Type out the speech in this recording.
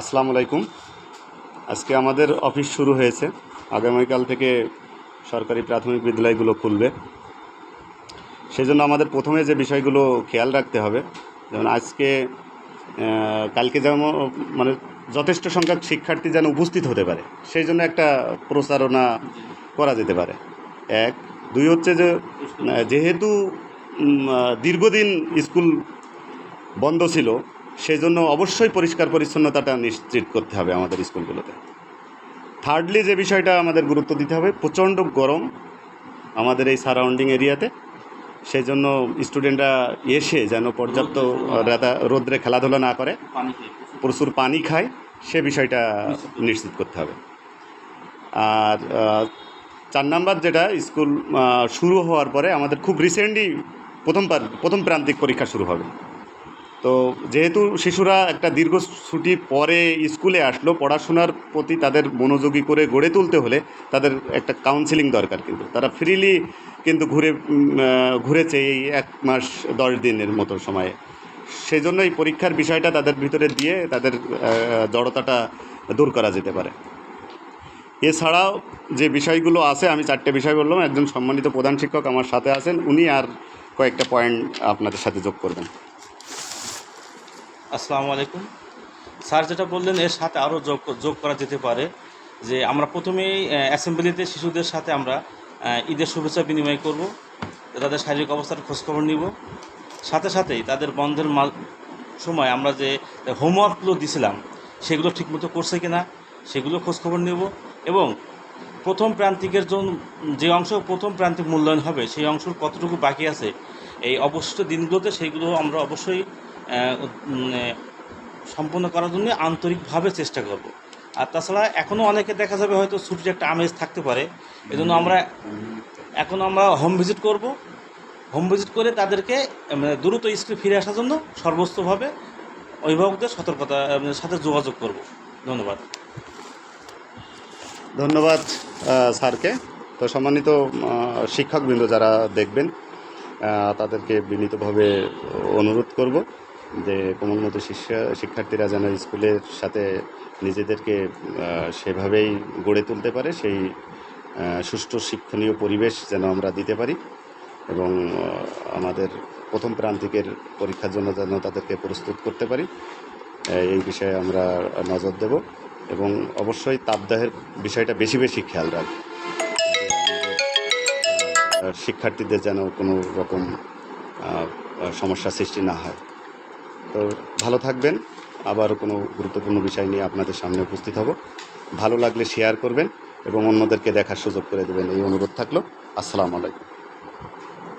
আসসালামু আলাইকুম। আজকে আমাদের অফিস শুরু হয়েছে। আগামীকাল থেকে সরকারি প্রাথমিক বিদ্যালয়গুলো খুলবে। সেই জন্য আমাদের প্রথমে যে বিষয়গুলো খেয়াল রাখতে হবে, যেমন আজকে কালকে যেমন মানে যথেষ্ট সংখ্যক শিক্ষার্থী যেন উপস্থিত হতে পারে সেই জন্য একটা প্রচারণা করা যেতে পারে। এক। দুই হচ্ছে যে যেহেতু দীর্ঘদিন স্কুল বন্ধ ছিল সেই জন্য অবশ্যই পরিষ্কার পরিচ্ছন্নতাটা নিশ্চিত করতে হবে আমাদের স্কুলগুলোতে। থার্ডলি যে বিষয়টা আমাদের গুরুত্ব দিতে হবে প্রচণ্ড গরম আমাদের এই সারাউন্ডিং এরিয়াতে। সেই জন্য স্টুডেন্টরা এসে যেন পর্যাপ্ত রোদ্রে খেলাধুলা না করে প্রচুর পানি খায় সে বিষয়টা নিশ্চিত করতে হবে। আর চার নাম্বার যেটা স্কুল শুরু হওয়ার পরে আমাদের খুব রিসেন্টলি প্রথম পার- প্রথম প্রান্তিক পরীক্ষা শুরু হবে। তো যেহেতু শিশুরা একটা দীর্ঘ ছুটি পরে স্কুলে আসলো, পড়াশোনার প্রতি তাদের মনোযোগী করে গড়ে তুলতে হলে তাদের একটা কাউন্সিলিং দরকার কিন্তু। তারা ফ্রিলি কিন্তু ঘুরে ঘুরেছে এই এক মাস, দশ দিনের মতো সময়ে। সেই জন্য এই পরীক্ষার বিষয়টা তাদের ভিতরে দিয়ে তাদের জড়তাটা দূর করা যেতে পারে। এছাড়াও যে বিষয়গুলো আছে, আমি চারটে বিষয় বললাম। একজন সম্মানিত প্রধান শিক্ষক আমার সাথে আছেন। উনি আর কয়েকটা পয়েন্ট আপনাদের সাথে যোগ করবেন। আসসালামু আলাইকুম। স্যার যেটা বললেন, এর সাথে আরও যোগ যোগ করা যেতে পারে যে আমরা প্রথমেই অ্যাসেম্বলিতে শিশুদের সাথে আমরা ঈদের শুভেচ্ছা বিনিময় করব, তাদের শারীরিক অবস্থার খোঁজখবর নিব। সাথে সাথেই তাদের বন্ধের মা- সময় আমরা যে হোমওয়ার্কগুলো দিছিলাম, সেগুলো ঠিকমতো করছে কিনা, সেগুলো খোঁজখবর নেব এবং প্রথম প্রান্তিকের জন্য যে অংশ প্রথম প্রান্তিক মূল্যায়ন হবে, সেই অংশ কতটুকু বাকি আছে, এই অবশিষ্ট দিনগুলোতে সেইগুলো আমরা অবশ্যই সম্পন্ন করার জন্য আন্তরিকভাবে চেষ্টা করব। আর তাছাড়া এখনও অনেকে দেখা যাবে হয়তো ছুটির একটা আমেজ থাকতে পারে। এজন্য আমরা এখন আমরা হোম ভিজিট করব। হোম ভিজিট করে তাদেরকে দ্রুত স্কুলে ফিরে আসার জন্য সর্বোচ্চভাবে অভিভাবকদের সতর্কতা সাথে যোগাযোগ করব। ধন্যবাদ। ধন্যবাদ স্যারকে। তো সম্মানিত শিক্ষকবৃন্দ যারা দেখবেন তাদেরকে বিনীতভাবে অনুরোধ করব। যে কোমলমতো শিক্ষা শিক্ষার্থীরা যেন স্কুলের সাথে নিজেদেরকে সেভাবেই গড়ে তুলতে পারে, সেই সুষ্ঠু শিক্ষণীয় পরিবেশ যেন আমরা দিতে পারি এবং আমাদের প্রথম প্রান্তিকের পরীক্ষার জন্য যেন তাদেরকে প্রস্তুত করতে পারি। এই বিষয়ে আমরা নজর দেব এবং অবশ্যই তাপদাহের বিষয়টা বেশি বেশি খেয়াল রাখব। শিক্ষার্থীদের যেন কোনো রকম সমস্যা সৃষ্টি না হয়। তো ভালো থাকবেন। আবার কোনো গুরুত্বপূর্ণ বিষয় নিয়ে আপনাদের সামনে উপস্থিত হব। ভালো লাগলে শেয়ার করবেন এবং অন্যদেরকে দেখার সুযোগ করে দেবেন। এই অনুরোধ থাকল। আসসালামু আলাইকুম।